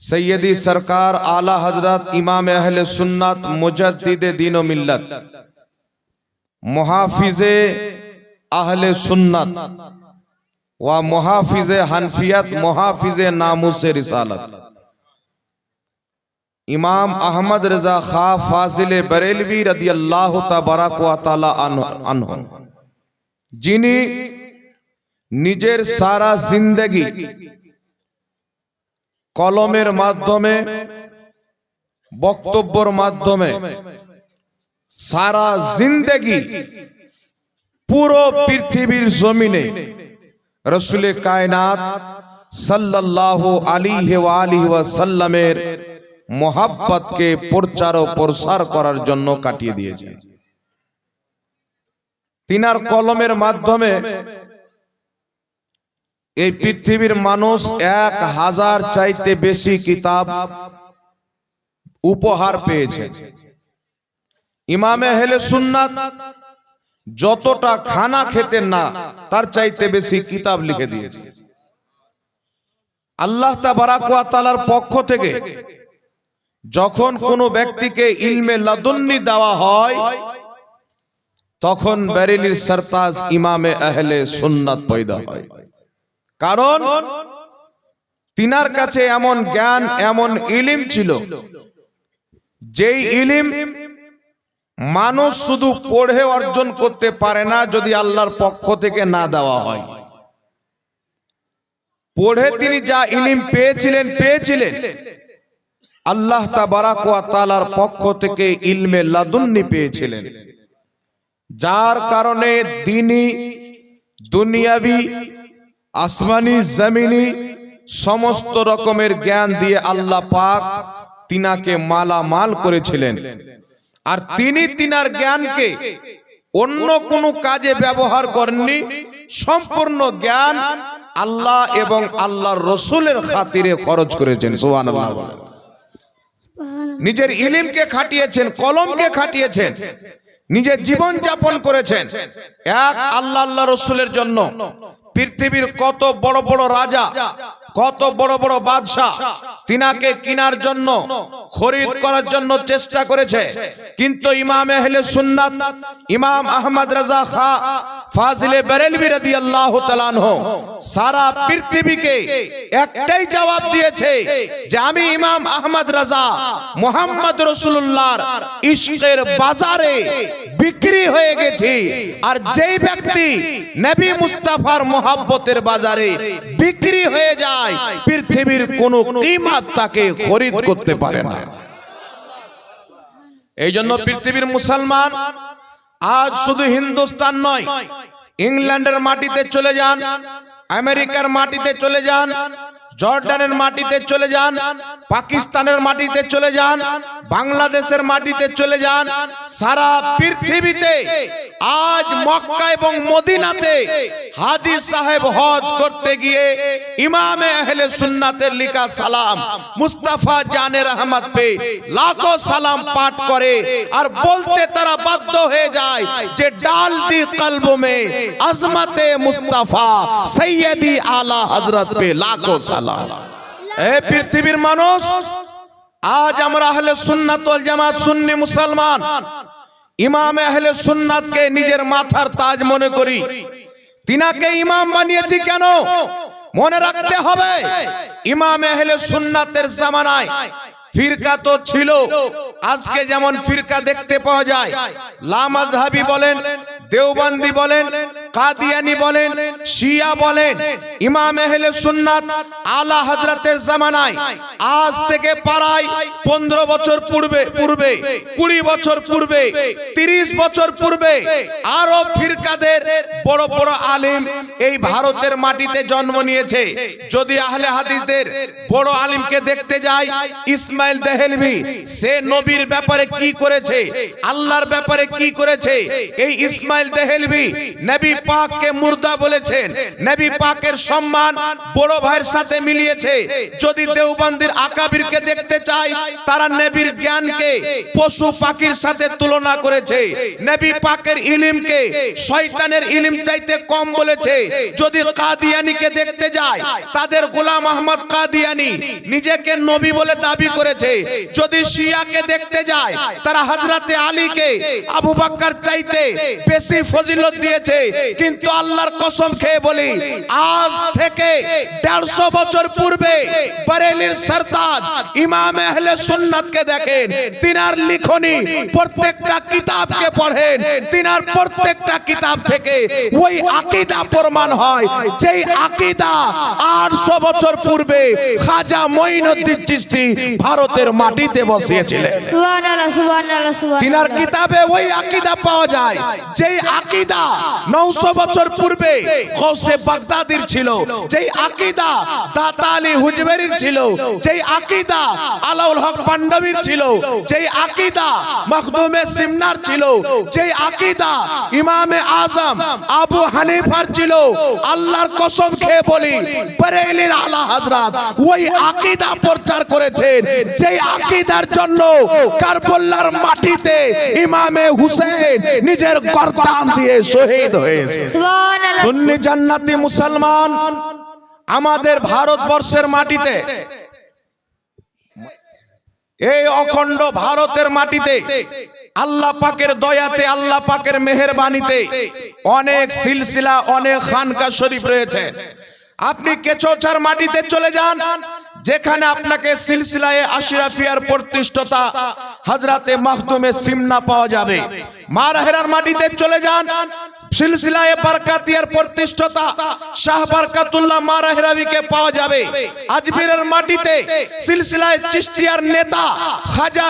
سیدی سرکار آلہ حضرت امام اہل سنت مجدد دین و ملت، محافظ اہل سنت و محافظ حنفیت، محافظ ناموس رسالت۔ امام احمد رضا خواہ فاضل بریلوی رضی اللہ تبارک و تعالی عنہ جنہی نجر سارا زندگی কলমের মাধ্যমে, বক্তব্যর মাধ্যমে সারা জিন্দগি পুরো পৃথিবীর জমিনে রসুলে কায়নাত সাল্লাল্লাহু আলাইহি ওয়া আলিহি ওয়াসাল্লামের মোহাব্বতকে প্রচার ও প্রসার করার জন্য কাটিয়ে দিয়েছে। তিনার কলমের মাধ্যমে এই পৃথিবীর মানুষ এক হাজার চাইতে বেশি কিতাব উপহার পেয়েছে। ইমামে হেলে সুন্নাত যতটা খানা খেতেন না, তার চাইতে বেশি কিতাব লিখে দিয়েছে। আল্লাহ তালার পক্ষ থেকে যখন কোনো ব্যক্তিকে ইলমে লাদুন্নি দেওয়া হয়, তখন বেরেলির সরতাজ ইমামে আহলে সুন্নাত পয়দা হয়। কারণ তিনার কাছে এমন জ্ঞান এমন ইলিম ছিল। যেই ইলিম মানুষ শুধু পড়ে অর্জন করতে পারে না যদি আল্লাহর পক্ষ থেকে না দেওয়া হয়। পড়ে তিনি যা ইলিম পেয়েছিলেন পেয়েছিলেন আল্লাহ তাআলার পক্ষ থেকে ইলমে লাদুন্নি পেয়েছিলেন। যার কারণে দিনী দুনিয়াবি আসমানি জমিনি সমস্ত রকমের জ্ঞান দিয়ে আল্লাহ পাক তিনাকে মালামাল করেছিলেন। আর তিনি তিনার জ্ঞানকে অন্য কোনো কাজে ব্যবহার করেননি। সম্পূর্ণ জ্ঞান আল্লাহ এবং আল্লাহর রসুলের খাতিরে খরচ করেছেন। সুবহানাল্লাহ নিজের ইলিমকে খাটিয়েছেন কলমকে খাটিয়েছেন নিজের জীবন যাপন করেছেন। এক আল্লাহ আল্লাহ রসুলের জন্য। পৃথিবীর কত বড় বড় রাজা, কত বড় বড় বাদশাহ তিনাকে কিনার জন্য, খরিদ করার জন্য চেষ্টা করেছে। কিন্তু ইমাম আহলে সুন্নাত, ইমাম আহমদ রাজা খা ফাজিলে বেরেলভি তাআলা আনহু সারা পৃথিবীকে একটাই জবাব দিয়েছে যে আমি ইমাম আহমদ রাজা মোহাম্মদ রাসূলুল্লাহর ইশকের বাজারে বিক্রি হয়ে গেছি। আর যেই ব্যক্তি নবী মুস্তাফার মোহাব্বতের বাজারে বিক্রি হয়ে যায়, পৃথিবীর কোনো কিমাত তাকে খরিদ করতে পারে না। এই জন্য পৃথিবীর মুসলমান আজ শুধু হিন্দুস্তান নয়, ইংল্যান্ডের মাটিতে চলে যান, আমেরিকার মাটিতে চলে যান জর্ডানের মাটিতে চলে যান, পাকিস্তানের মাটিতে চলে যান, বাংলাদেশের মাটিতে চলে যান, সারা পৃথিবীতে, আজ মক্কা এবং মদিনাতে হাজি সাহেব হজ করতে গিয়ে ইমামে আহলে সুন্নাতের লিখা সালাম মুস্তাফা জানের রহমত পে লাখো সালাম পাঠ করে আর বলতে তারা বাধ্য হয়ে যায় যে ডাল দি কলব মে আজমতে মুস্তাফা সৈয়দি আলা হজরত পে লাখো সালাম। এ পৃথিবীর মানুষ আজ আমরা আহলে সুন্নাত ওয়াল জামাত সুন্নি মুসলমান। ইমাম আহলে সুন্নাতকে নিজের মাথার তাজ মনে করি। তিনাকে ইমাম বানিয়েছি কেন? মনে রাখতে হবে, ইমাম এহলে সুন্নাতের জামানায় ফিরকা তো ছিল। আজকে যেমন ফিরকা দেখতে পাওয়া যায়, লামাজহাবি বলেন, দেওবান্দি বলেন কাদিয়ানি বলেন, শিয়া বলেন, ইমাম আহলে সুন্নাত আলা হযরতের জামানায় আজ থেকে পাড়ায় পনেরো বছর পূর্বে পূর্বে, কুড়ি বছর পূর্বে, তিরিশ বছর পূর্বে আরও ফিরকাদের বড় বড় আলিম এই ভারতের মাটিতে জন্ম নিয়েছে। যদি আহলে হাদিসদের বড় আলিমকে দেখতে যাই ইসমাইল দেহেলভি, সে নবীর ব্যাপারে কি করেছে, আল্লাহর ব্যাপারে কি করেছে, এই ইসমাইল দেহেলভি, নবী পাককে মুর্দা বলেছেন। নবী পাকের সম্মান বড় ভাইয়ের সাথে মিলিয়েছে। যদি দেওবন্দির আকাবিরকে দেখতে চাই তারা নবীর জ্ঞানকে পশু পাখির সাথে তুলনা করেছে। নবী পাকের ইলিমকে শয়তানের ইলিম চাইতে কম বলেছে। যদি কাদিয়ানিকে দেখতে যায়, তাদের গোলাম আহমদ কাদিয়ানি নিজেকে নবী বলে দাবি করেছে। যদি শিয়াকে দেখতে যায়, তারা হজরতে আলীকে আবু বাক্কার চাইতে বেশি ফজিলত দিয়েছে। কিন্তু আল্লাহর কসম খেয়ে বলি আজ থেকে দেড়শো বছর পূর্বে বরেলির সরতাজ ইমাম আহলে সুন্নাতকে দেখেন তিনার লিখনি প্রত্যেকটা কিতাবকে পড়েন তিনার প্রত্যেকটা কিতাব থেকে ওই আকিদা প্রমাণ হয় যেই আকিদা আটশো বছর পূর্বে খাজা মঈনুদ্দিন চিশতি ভারতের মাটিতে বসিয়েছিলেন। সুবহানাল্লাহ সুবহানাল্লাহ সুবহানাল্লাহ। তিনার কিতাবে ওই আকিদা পাওয়া যায় যেই আকিদা 900 বছর পূর্বে গৌসে বাগদাদির ছিল, যেই আকিদা দাতা আলী হুজবেরির ছিল, যেই আকিদা আলাউল হক পান্ডবীর ছিল, যেই আকিদা মখদুমে সিমনার ছিল, যেই আকিদা ইমামে আজম আবু হানিফার ছিল, আল্লাহর কসম খেয়ে বলি বরেলির আলা হযরত ওই আকিদা প্রচার করেছেন, যেই আকিদার জন্য কারবালার মাটিতে ইমামে হুসেন নিজের গর্দান দিয়ে শহীদ হয়েছে। সুন্নি জান্নাতি মুসলমান আমাদের ভারতবর্ষের মাটিতে এই অখণ্ড ভারতের মাটিতে আল্লাহ পাকের দয়াতে আল্লাহ পাকের মেহেরবানিতে অনেক সিলসিলা অনেক খানকা শরীফ রয়েছে। আপনি কেচোচার মাটিতে চলে যান যেখানে আপনাকে সিলসিলায় আশরাফিয়ার প্রতিষ্ঠতা হজরতে মাহতুমে সিমনা পাওয়া যাবে। মারাহেরার মাটিতে চলে যান সিলসিলায় বারকাতিয়ার প্রতিষ্ঠতা শাহ বারকাতুল্লাহ পাওয়া যাবে। আজমিরের মাটিতে সিলসিলায় চিশতিয়ার নেতা খাজা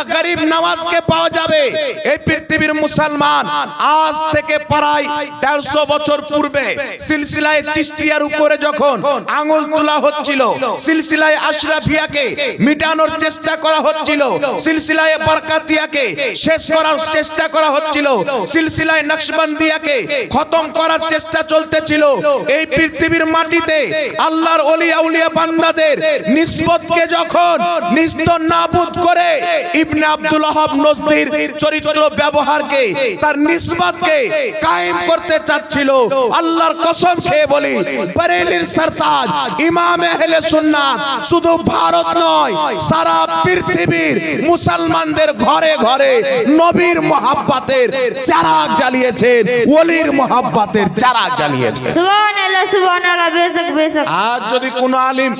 পাওয়া যাবে। এই পৃথিবীর মুসলমান আজ থেকে প্রায় দেড়শো বছর পূর্বে সিলসিলায় চিশতিয়ার উপরে যখন আঙুল তোলা হচ্ছিল, সিলসিলায় আশরাফিয়াকে মিটানোর চেষ্টা করা হচ্ছিল, সিলসিলায় বারকাতিয়াকে শেষ করার চেষ্টা করা হচ্ছিল, সিলসিলায় নকশবন্দিয়াকে খতম করার চেষ্টা চলতেছিল। এই পৃথিবীর মাটিতে আল্লাহর ওলিয়া উলিয়া বান্দাদের নিসবতকে যখন নিস্ত নাবুদ করে, ইবনে আব্দুল ওয়াহাব নজদির চরিত্র ব্যবহারকে, তার নিসবতকে কায়েম করতে চাচ্ছিল। আল্লাহর কসম খেয়ে বলি, বরেলির সরতাজ, ইমাম আহলে সুন্নাত শুধু ভারত নয়, সারা পৃথিবীর মুসলমানদের ঘরে ঘরে নবীর মহাব্বাতের চারাগ জ্বালিয়েছেন, ওলির মহাব্বাতের চারা জ্বালিয়েছে। আজ যদি কোন আলিম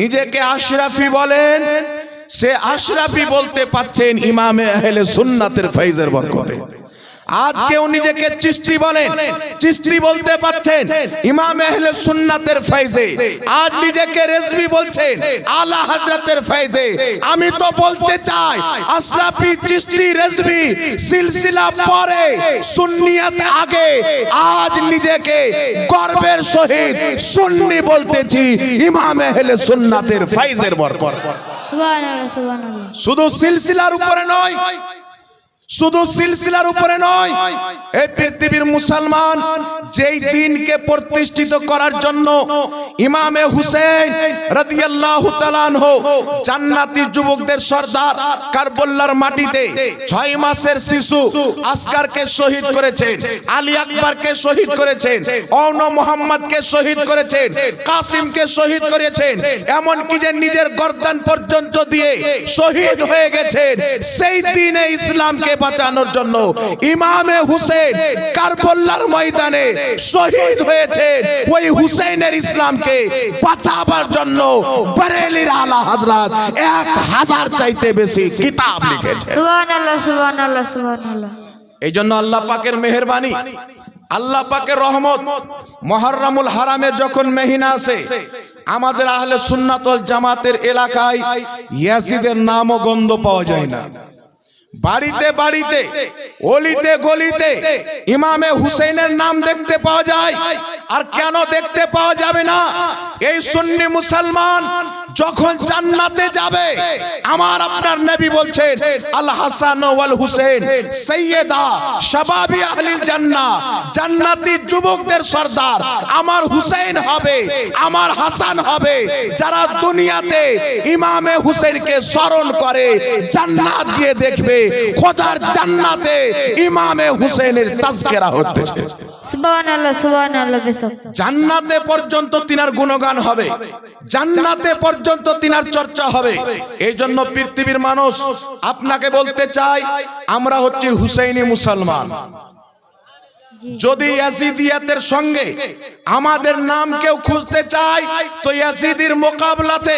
নিজেকে আশরাফি বলেন সে আশরাফি বলতে পাচ্ছেন ইমামে আহলে সুন্নাতের ফৈজের বরকতে। আজ কেউ নিজেকে চিস্তি বলেন চিস্তি বলতে পাচ্ছেন ইমাম আহলে সুন্নাতের ফৈজে আজ নিজেকে রেজবি বলছেন আলা হযরতের ফৈজে আমি তো বলতে চাই আশরাফি চিস্তি রেজবি সিলসিলা পরে সুন্নিয়ত আগে আজ নিজেকে গর্বের সহিত সুন্নি বলতেছি ইমাম আহলে সুন্নাতের ফৈজের বরকত। সুবহানাল্লাহ সুবহানাল্লাহ। শুধু সিলসিলার উপরে নয় শুধু সিলসিলার উপরে নয় এই পৃথিবীর মুসলমান যেই দিনকে প্রতিষ্ঠিত করার জন্য ইমামে হুসেন রাদিয়াল্লাহু তাআলা আনহু জান্নাতি যুবকদের সর্দার কারবালার মাটিতে ছয় মাসের শিশু আসকারকে শহীদ করেছেন, আলী আকবরকে শহীদ করেছেন অন মোহাম্মদকে শহীদ করেছেন, কাসিমকে শহীদ করেছেন এমন কি যে নিজের গর্দান পর্যন্ত দিয়ে শহীদ হয়ে গেছেন, সেই দিনে ইসলামকে বাঁচানোর জন্য ইমামে হুসেন কারবালার ময়দানে শহীদ হয়েছেন। ওই হুসেনের ইসলামকে বাঁচাবার জন্য বরেলির আলা হযরত এক হাজার চাইতে বেশি কিতাব লিখেছে সুবহানাল্লাহ সুবহানাল্লাহ সুবহানাল্লাহ। এই জন্য আল্লাহ পাকের মেহেরবানি আল্লাহ পাকের রহমত মহররমুল হারামের যখন মেহিনা আসে আমাদের আহলে সুন্নাতল জামাতের এলাকায় ইয়াসিদের নাম ও গন্ধ পাওয়া যায় না। বাড়িতে বাড়িতে অলিতে গলিতে ইমামে হুসেনের নাম দেখতে পাওয়া যায়। আর কেন দেখতে পাওয়া যাবে না? এই সুন্নি মুসলমান যখন জান্নাতে যাবে, আমার আপনার নবী বলছেন, আল হাসান ওয়াল হুসেন সৈয়দা শাবাবি আহলিল জান্নাহ জান্নাতি যুবকদের সর্দার, আমার হুসেন হবে, আমার হাসান হবে, যারা দুনিয়াতে ইমামে হুসেনকে স্মরণ করে, জান্নাত দিয়ে দেখবে, খোদার জান্নাতে ইমামে হুসেনের তাজকেরা হতেছে। জান্নাতে পর্যন্ত তিনার গুণগান হবে। জান্নাতে পর্যন্ত তিনার চর্চা হবে। এই জন্য পৃথিবীর মানুষ আপনাকে বলতে চাই আমরা হচ্ছি হুসেইনি মুসলমান। যদি ইয়াজিদিয়াতের সঙ্গে আমাদের নাম কেউ খুঁজতে চায়, তো ইয়াজিদির মোকাবলাতে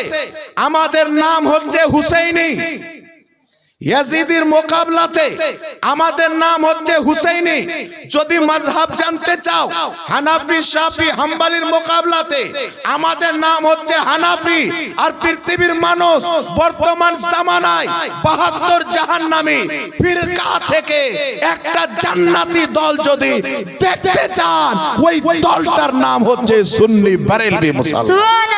আমাদের নাম হচ্ছে হুসেইনি। ইয়াজিদির মোকাবলাতে আমাদের নাম হচ্ছে হুসেইনি। যদি মাযহাব জানতে চাও, হানাফি, শাফি, হাম্বালির মোকাবলাতে আমাদের নাম হচ্ছে হানাফি। আর পৃথিবীর মানুষ বর্তমান জামানায় বাহাত্তর জাহান্নামী ফিরকা থেকে একটা জান্নাতি দল যদি দেখতে চান, ওই দলটার নাম হচ্ছে সুন্নি বারেলভি মুসলমান